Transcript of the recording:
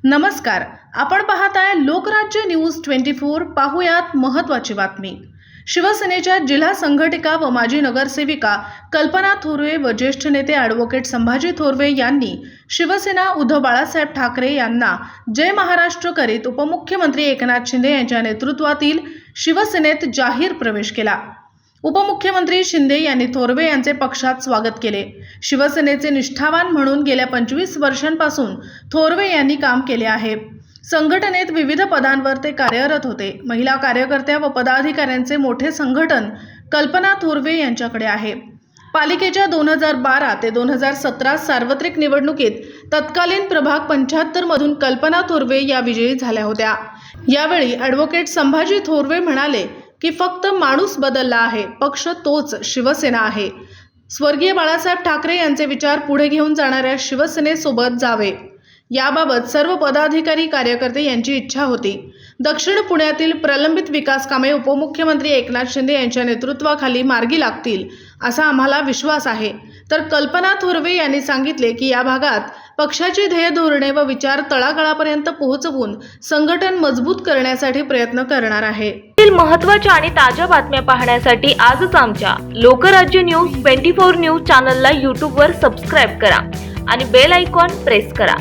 नमस्कार आपण पाहताय लोकराज्य न्यूज ट्वेंटी फोर पाहुयात महत्त्वाची बातमी. शिवसेनेच्या जिल्हा संघटिका व माजी नगरसेविका कल्पना थोरवे व ज्येष्ठ नेते ॲडव्होकेट संभाजी थोरवे यांनी शिवसेना उद्धव बाळासाहेब ठाकरे यांना जय महाराष्ट्र करीत उपमुख्यमंत्री एकनाथ शिंदे यांच्या नेतृत्वातील शिवसेनेत जाहीर प्रवेश केला. उपमुख्यमंत्री शिंदे यांनी थोरवे यांचे पक्षात स्वागत केले. शिवसेनेचे निष्ठावान म्हणून गेल्या पंचवीस वर्षांपासून थोरवे यांनी काम केले आहे. संघटनेत विविध पदांवर ते कार्यरत होते. महिला कार्यकर्त्या व पदाधिकाऱ्यांचे मोठे संघटन कल्पना थोरवे यांच्याकडे आहे. पालिकेच्या दोन हजार बारा ते दोन हजार सतरा सार्वत्रिक निवडणुकीत तत्कालीन प्रभाग पंच्याहत्तर मधून कल्पना थोरवे या विजयी झाल्या होत्या. यावेळी ॲडव्होकेट संभाजी थोरवे म्हणाले की फक्त माणूस बदलला आहे पक्ष तोच शिवसेना आहे. स्वर्गीय बाळासाहेब ठाकरे यांचे विचार पुढे घेऊन जाणाऱ्या शिवसेनेसोबत जावे. याबाबत सर्व पदाधिकारी कार्यकर्ते यांची इच्छा होती. दक्षिण पुण्यातील प्रलंबित विकास कामे उपमुख्यमंत्री एकनाथ शिंदे यांच्या नेतृत्वाखाली मार्गी लागतील असा आम्हाला विश्वास आहे. तर कल्पना थोरवे यांनी सांगितले की या भागात पक्षाची ध्येय धोरणे व विचार तळागाळापर्यंत पोहोचवून संघटन मजबूत करण्यासाठी प्रयत्न करणार आहे. महत्त्वाच्या महत्त्वाच्या आणि ताज्या बातम्या पाहण्यासाठी आजच आमच्या Lokrajya news twenty four news चॅनलला यूट्यूबवर सबस्क्राईब करा आणि बेल आयकॉन प्रेस करा.